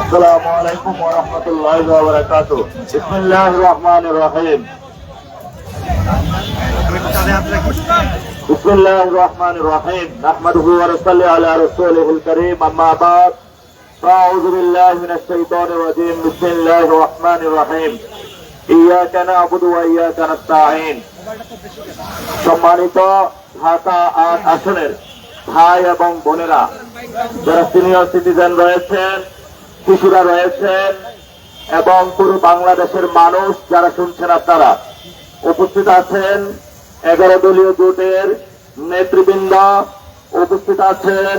আসসালামু আলাইকুম ওয়া রাহমাতুল্লাহি ওয়া বারাকাতুহু বিসমিল্লাহির রহমানির রহিম بسم الله الرحمن الرحيم نحمده ونصلي على رسوله الكريم أما بعد فأعوذ بالله من الشيطان الرجيم بسم الله الرحمن الرحيم إياك نعبد وإياك نستعين সম্মানিত ঢাকা আট আসনের ভাই এবং বোনেরা, যারা সিনিয়র সিটিজেন রয়েছেন, শিশুরা রয়েছেন, এবং পুরো বাংলাদেশের মানুষ যারা শুনছেন আপনারা, উপস্থিত আছেন এগারো দলীয় জোটের নেতৃবৃন্দ, উপস্থিত আছেন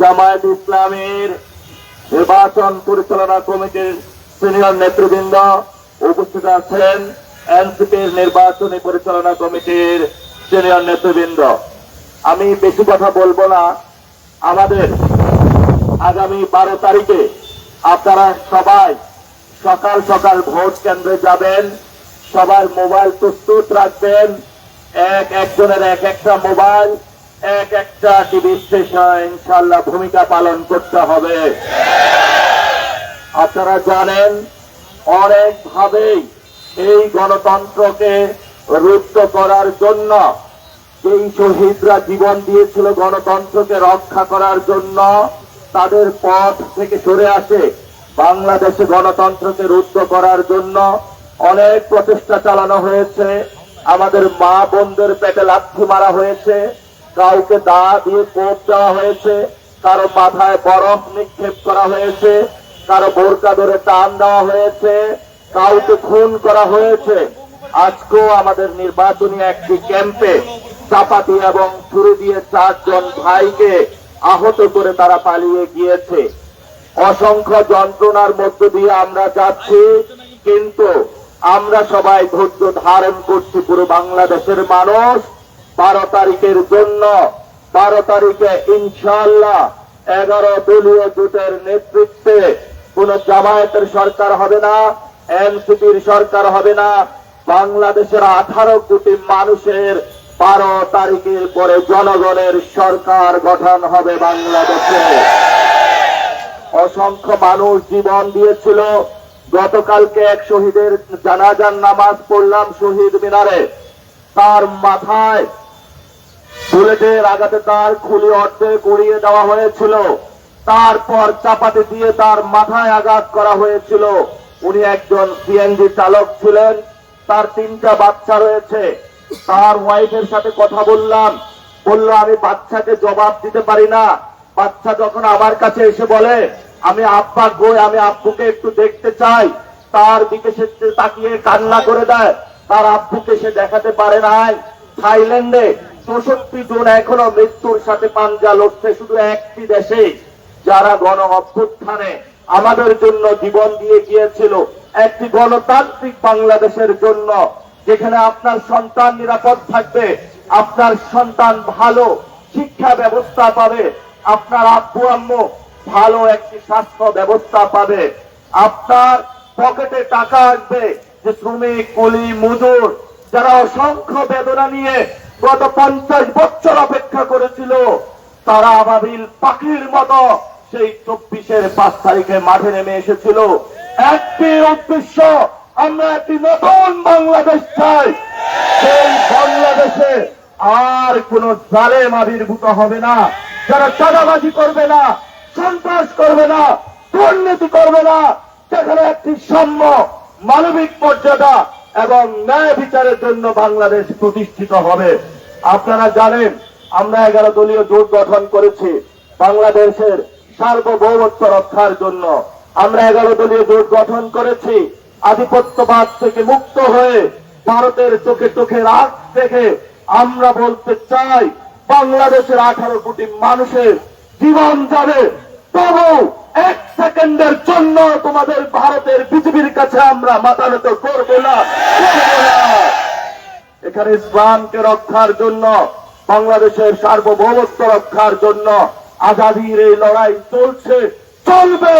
জামায়াত ইসলামীর নির্বাচন পরিচালনা কমিটির সিনিয়র নেতৃবৃন্দ, উপস্থিত আছেন এনসিপির নির্বাচনী পরিচালনা কমিটির সিনিয়র নেতৃবৃন্দ, আমি বেশি কথা বলব না। আমাদের আগামী বারো তারিখে আপনারা সবাই সকাল সকাল ভোট কেন্দ্রে যাবেন, সবার মোবাইল প্রস্তুত রাখবেন। এক একজনের এক একটা মোবাইল, এক একটা টিভি স্টেশন ইনশাল্লাহ ভূমিকা পালন করতে হবে। আপনারা জানেন অনেক ভাবেই এই গণতন্ত্রকে রুদ্ধ করার জন্য, যেই শহীদরা জীবন দিয়েছিল গণতন্ত্রকে রক্ষা করার জন্য, তাদের পথ থেকে সরে আসে বাংলাদেশে গণতন্ত্রকে রুদ্ধ করার জন্য। অনেক প্রচেষ্টা চালানো হয়েছে। আমাদের মা বোনদের পেটে লাথি মারা হয়েছে। কাউকে দা দিয়ে কোপ দেওয়া হয়েছে। কারও মাথায় বরফ নিক্ষেপ করা হয়েছে। কারও বোরকা ধরে টান দেওয়া হয়েছে। কাউকে খুন করা হয়েছে। আজকেও আমাদের নির্বাচনী একটি ক্যাম্পে চাপাতি এবং ছুরি দিয়ে চারজন ভাইকে আহত করে তারা পালিয়ে গিয়েছে। অসংখ্য যন্ত্রণার মধ্য দিয়ে আমরা যাচ্ছি, কিন্তু আমরা সবাই ধৈর্য ধারণ করছি পুরো বাংলাদেশের মানুষ। বারো তারিখের জন্য, বারো তারিখে ইনশাল্লাহ এগারো দলীয় জোটের নেতৃত্বে কোন জামায়াতের সরকার হবে না, এনসিপির সরকার হবে না বাংলাদেশের আঠারো কোটি মানুষের বারো তারিখের পরে জনগণের সরকার গঠন হবে বাংলাদেশে। অসংখ্য মানুষ জীবন দিয়েছিল। গতকালকে এক শহীদের জানাজার নামাজ পড়লাম শহীদ মিনারে। তার মাথায় বুলেটের আঘাতে তার খুলি অর্ধে গড়িয়ে দেওয়া হয়েছিল। তারপর চাপাতি দিয়ে তার মাথায় আঘাত করা হয়েছিল। উনি একজন সিএনজি চালক ছিলেন। তার তিনটা বাচ্চা রয়েছে। তার ওয়াইফের সাথে কথা বললাম। বলল, আমি বাচ্চাকে জবাব দিতে পারি না। বাচ্চা যখন আমার কাছে এসে বলে, আমি আব্বা গই আমি আব্বুকে একটু দেখতে চাই। তার দিকে সে তাকিয়ে কান্না করে দেয়। তার আব্বুকে সে দেখাতে পারে নাই। থাইল্যান্ডে চৌষট্টি জন এখনও মৃত্যুর সাথে পাঞ্জা লড়ছে শুধু একটি দেশে, যারা গণ অভ্যুত্থানে আমাদের জন্য জীবন দিয়ে গিয়েছিল। একটি গণতান্ত্রিক বাংলাদেশের জন্য, যেখানে আপনার সন্তান নিরাপদ থাকবে, আপনার সন্তান ভালো শিক্ষা ব্যবস্থা পাবে, আপনার আব্বু আম্মু ভালো একটি স্বাস্থ্য ব্যবস্থা পাবে, আপনার পকেটে টাকা আসবে যে শ্রমিক কুলি মজুর যারা অসংখ্য বেদনা নিয়ে গত পঞ্চাশ বছর অপেক্ষা করেছিল, তারা আবাবিল পাখির মতো সেই চব্বিশের পাঁচ তারিখে মাঠে নেমে এসেছিল। একটি উদ্দেশ্য, আমরা একটি নতুন বাংলাদেশ চাই। সেই বাংলাদেশে আর কোন জালেম আবির্ভূত হবে না, যারা চাঁদাবাজি করবে না, সন্ত্রাস করবে না, দুর্নীতি করবে না সেখানে একটি সাম্য মানবিক মর্যাদা এবং ন্যায় বিচারের জন্য বাংলাদেশ প্রতিষ্ঠিত হবে। আপনারা জানেন, আমরা এগারো দলীয় জোট গঠন করেছি বাংলাদেশের সার্বভৌমত্ব রক্ষার জন্য। আমরা এগারো দলীয় জোট গঠন করেছি। আধিপত্যবাদ থেকে মুক্ত হয়ে ভারতের চোখে চোখে রাগ থেকে আমরা বলতে চাই, বাংলাদেশের আঠারো কোটি মানুষের জীবন যাবে। তবু এক সেকেন্ডের জন্য তোমাদের ভারতের পৃথিবীর কাছে আমরা মাতানত করব না। এখানে ইসলামকে রক্ষার জন্য, বাংলাদেশের সার্বভৌমত্ব রক্ষার জন্য আজাদির এই লড়াই চলছে, চলবে।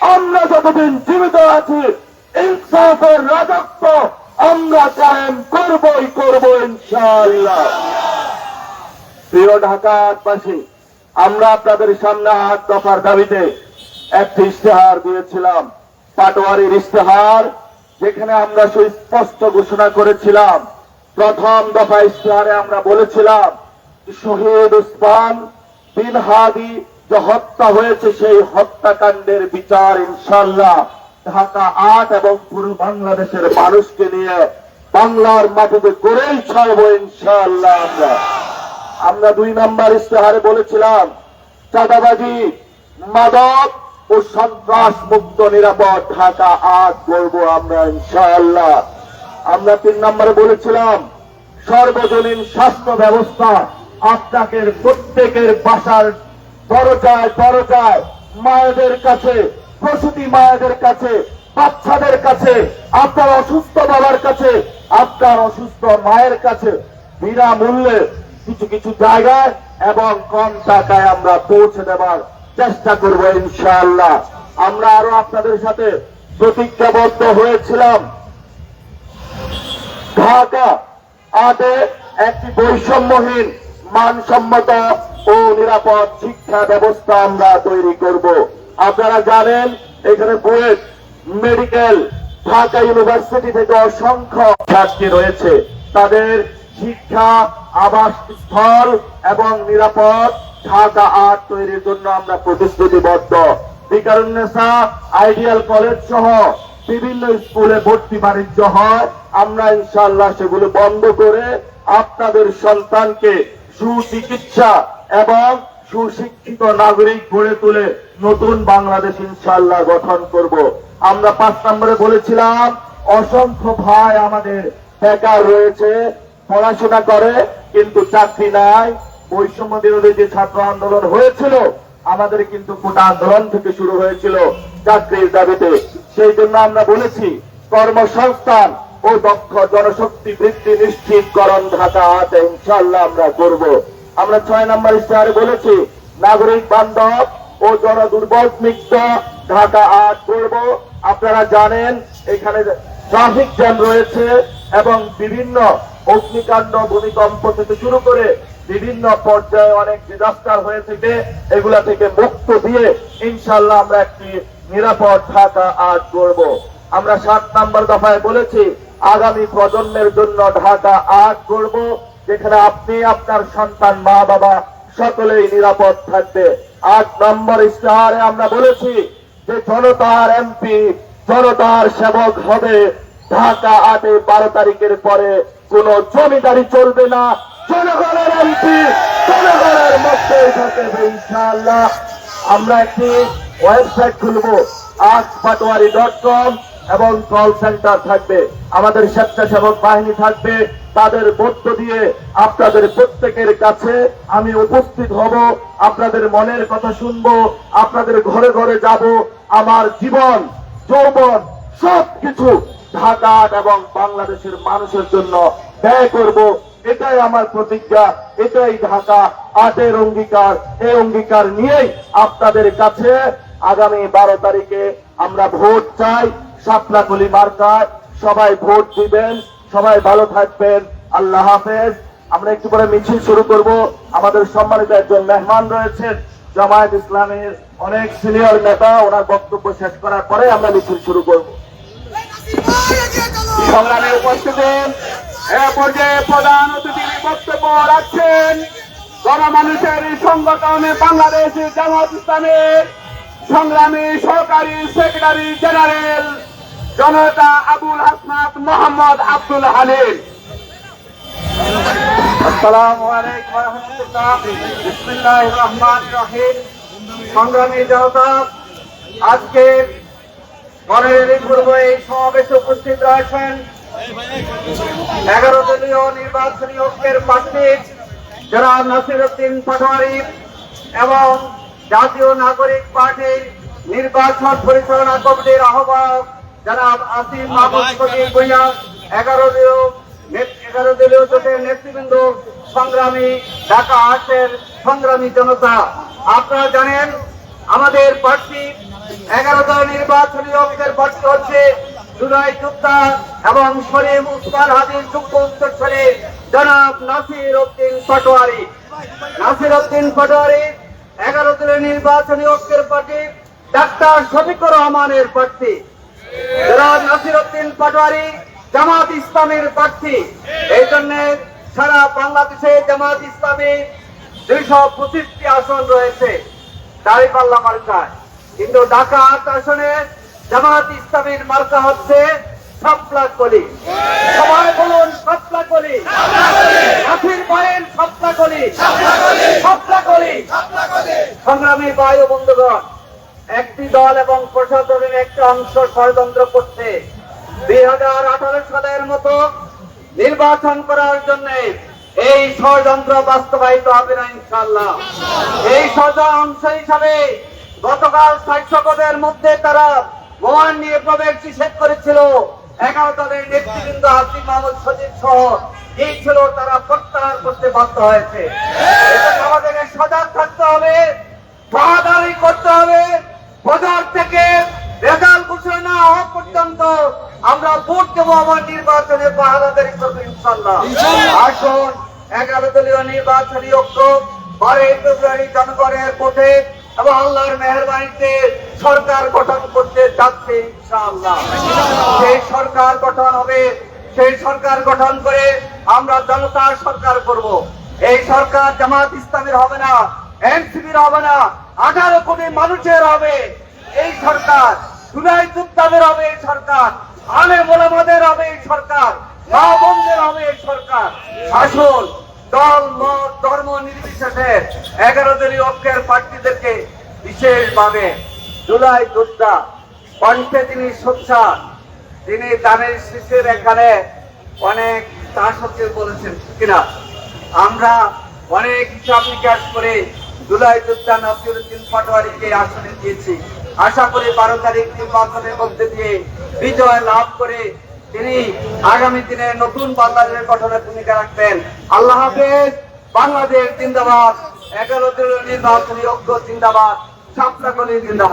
আমরা যতদিন জীবিত আছি, ইনসাফের রাজত্ব আমরা কায়েম করবই, করব ইনশাআল্লাহ। প্রিয় ঢাকাবাসী আমরা আপনাদের সামনে আট দফার দাবিতে একটি ইশতেহার দিয়েছিলাম, পাটোয়ারির ইশতেহার, যেখানে আমরা সুস্পষ্ট ঘোষণা করেছিলাম, প্রথম দফা ইশতেহারে আমরা বলেছিলাম, শহীদ উসমান বিন হাদি যে হত্যা হয়েছে সেই হত্যাকাণ্ডের বিচার ইনশাল্লাহ ঢাকা আট এবং পুরো বাংলাদেশের মানুষকে নিয়ে বাংলার মাটিতে করেই ছাড়বো ইনশাল্লাহ আমরা। আমরা দুই নাম্বার ইশতেহারে বলেছিলাম, চাঁদাবাজি, মাদক ও সন্ত্রাস মুক্ত নিরাপদ ঢাকা আজ করব আমরা ইনশাআল্লাহ। আমরা তিন নম্বরে বলেছিলাম, সর্বজনীন স্বাস্থ্য ব্যবস্থা আপনাকে প্রত্যেকের বাসার দরজায় দরজায় মায়েদের কাছে, প্রসূতি মায়েদের কাছে, বাচ্চাদের কাছে, আপনার অসুস্থ বাবার কাছে, আপনার অসুস্থ মায়ের কাছে বিনামূল্যে কিছু কিছু জায়গায় এবং কম টাকায় আমরা পৌঁছে দেওয়ার চেষ্টা করব ইনশাআল্লাহ। আমরা আরও আপনাদের সাথে প্রতিজ্ঞাবদ্ধ হয়েছিলাম। ঢাকা আটে একটি বৈষম্যহীন, মানসম্মত ও নিরাপদ শিক্ষা ব্যবস্থা আমরা তৈরি করব। আপনারা জানেন, এখানে বুয়েট মেডিকেল, ঢাকা ইউনিভার্সিটি থেকে অসংখ্য ছাত্রী রয়েছে। তাদের শিক্ষা, আবাস স্থল এবং নিরাপদ ঢাকা আট তৈরির জন্য আমরা প্রতিশ্রুতিবদ্ধ। বিকারুন্নেসা আইডিয়াল কলেজ সহ বিভিন্ন স্কুলে ভর্তি বাণিজ্য হয়। আমরা ইনশাল্লাহ সেগুলো বন্ধ করে আপনাদের সন্তানকে সুচিকিৎসা এবং সুশিক্ষিত নাগরিক গড়ে তুলে নতুন বাংলাদেশ ইনশাল্লাহ গঠন করব। আমরা পাঁচ নম্বরে বলেছিলাম, অসংখ্য ভাই আমাদের বেকার রয়েছে, পড়াশোনা করে, কিন্তু চাকরি নাই। বৈষম্য বিরোধী যে ছাত্র আন্দোলন হয়েছিল, আমাদের কিন্তু কোটা আন্দোলন থেকে শুরু হয়েছিল চাকরির দাবিতে। সেই জন্য আমরা বলেছি, কর্মসংস্থান ও দক্ষ জনশক্তি বৃদ্ধি নিশ্চিতকরণ ঢাকা ইনশাল্লাহ আমরা করব। আমরা ছয় নম্বর ইশতেহারে বলেছি, নাগরিক বান্ধব ও জনদুর্বল মুক্ত ঢাকা আট করব আপনারা জানেন, এখানে ট্রাফিক জ্যাম রয়েছে এবং বিভিন্ন অগ্নিকাণ্ড, ভূমিকম্প থেকে শুরু করে বিভিন্ন পর্যায়ে অনেক ডিজাস্টার হয়ে থেকে। এগুলা থেকে মুক্ত দিয়ে ইনশাল্লাহ আমরা একটি নিরাপদ ঢাকা আজ করব আমরা সাত নাম্বার দফায় বলেছি, আগামী প্রজন্মের জন্য ঢাকা আজ করব যেখানে আপনি, আপনার সন্তান মা বাবা সকলেই নিরাপদ থাকবে। আট নম্বর ইশতেহারে আমরা বলেছি যে জনতার এমপি, জনতার সেবক হবে। ঢাকা আটে বারো তারিখের পরে কোন জমিদারি চলবে না। জনগণের এমপি, জনগণের মধ্যে থাকবে ইনশাআল্লাহ। আমরা একটি ওয়েবসাইট খুলবো, আজ পাটোয়ারি ডট কম। এবং কল সেন্টার থাকবে, আমাদের স্বেচ্ছাসেবক বাহিনী থাকবে, তাদের মধ্য দিয়ে আপনাদের প্রত্যেকের কাছে আমি উপস্থিত হব, আপনাদের মনের কথা শুনব, আপনাদের ঘরে ঘরে যাব, আমার জীবন, যৌবন, সবকিছু ঢাকা এবং বাংলাদেশের মানুষের জন্য ব্যয় করব। এটাই আমার প্রতিজ্ঞা, এটাই ঢাকা আটের অঙ্গীকার। এই অঙ্গীকার নিয়েই আপনাদের কাছে আগামী বারো তারিখে আমরা ভোট চাই। সাপলাকুলি মার্কায় সবাই ভোট দিবেন, সবাই ভালো থাকবেন। আল্লাহ হাফেজ। আমরা একটু পরে মিছিল শুরু করব। আমাদের সম্মানিত একজন মেহমান রয়েছেন, জামায়াত ইসলামের অনেক সিনিয়র নেতা। ওনার বক্তব্য শেষ করার পরে আমরা মিছিল শুরু করব। সংগ্রামে উপস্থিতি এ পর্যায়ে প্রধান অতিথির বক্তব্য রাখছেন, গণমানুষের সংগঠনে বাংলাদেশ জামাত ইসলামের সংগ্রামী সহকারী সেক্রেটারি জেনারেল জনতা আবুল হাসনাত মোহাম্মদ আব্দুল হালিম। আসসালামু আলাইকুম সংগ্রামী জনতা, আজকে মনের পূর্ব, এই সমাবেশে উপস্থিত রয়েছেন এগারো দলীয় জনাব নাসির উদ্দিন এবং জাতীয় নাগরিক পার্টির নির্বাচন পরিচালনা কমিটির আহ্বায়ক জনাব আসিফ মাহমুদ কবির ভুইয়া, এগারো দলীয় এগারো দলীয় জোটের নেতৃবৃন্দ সংগ্রামী ঢাকা আটের সংগ্রামী জনতা। আপনারা জানেন, আমাদের প্রার্থী এগারো দল নির্বাচনী ঐক্যের প্রার্থী হচ্ছে জুলাই যোদ্ধা এবং শরীফ উসমান হাদির যুক্ত উত্তরসরে জনাব নাসির উদ্দিন পাটোয়ারি। নাসির উদ্দিন পাটোয়ারি এগারো দিনের নির্বাচনী ঐক্যের পার্টি ডাক্তার শফিকুর রহমানের প্রার্থী। নাসির পাটোয়ারি জামাত ইসলামের প্রার্থী। এই জন্য সারা বাংলাদেশে জামাত ইসলামী দুইশো পঁচিশটি আসন রয়েছে কিন্তু ঢাকা আট আসনে জামাত ইসলামীর মার্কা হচ্ছে সাপলা কলি। সবাই বলুন সাপলা কলি। সাপলা কলি। কলি। সংগ্রামী বায়ু বন্ধুগণ একটি দল এবং প্রশাসনের একটি অংশ ষড়যন্ত্র করছে। দুই হাজার আঠারো সালের মতো নির্বাচন করার জন্য এই ষড়যন্ত্র বাস্তবায়িত হবে না ইনশাল্লাহ এই ষড়যন্ত্র অংশ হিসাবে গতকাল সাতশো মধ্যে তারা মোহন নিয়ে প্রবেশ নিষেধ করেছিল। এগারো দলের নেতৃবৃন্দ হাসিম মাহমুদ সজিব সহ এই ছিল তারা প্রত্যাহার করতে বাধ্য হয়েছে। আমাদেরকে সজাগ থাকতে হবে পাহাদারি করতে হবে। বাজার থেকে রেজাল্ট ঘোষণা হওয়া পর্যন্ত আমরা ভোট দেবো আমার নির্বাচনে পাহাদারি করব ইনশাল্লাহ আসুন এগারো দলীয় নির্বাচনী ঐক্য বারোই ফেব্রুয়ারি জনগণের ভোটে এবং আল্লাহর মেহরবানিতে সরকার গঠন করতে যাচ্ছে ইনশাআল্লাহ। সেই সরকার গঠন হবে সেই সরকার গঠন করে আমরা জনতার সরকার করব। এই সরকার জামাত ইসলামের হবে না এনসিপির হবে না আঠারো কোটি মানুষের হবে এই সরকার। সুনাই তুত্তাদের হবে এই সরকার। আলে মোলামাদের হবে এই সরকার। মা বোনদের হবে এই সরকার। আসুন, দল, মত, ধর্ম নির্বিশেষে এগারো দলীয় ঐক্যের প্রার্থীদেরকে বিশেষভাবে জুলাই যোদ্ধা কণ্ঠে তিনি সোচ্ছা তিনি দানের শীষের এখানে অনেক চাষকের বলেছেন কিনা? আমরা অনেক হিসাব নিকাশ করে জুলাই যোদ্ধা নসিরুদ্দিন পাটোয়ারিকে আসনে দিয়েছি। আশা করি বারো তারিখ নির্বাচনের মধ্যে দিয়ে বিজয় লাভ করে তিনি আগামী দিনে নতুন বাংলাদেশের গঠনে ভূমিকা রাখবেন। আল্লাহ হাফেজ, বাংলাদেশ জিন্দাবাদ। এগারো নির্বাচনী ঐক্য জিন্দাবাদ সাতটা জিন্দাবাদ।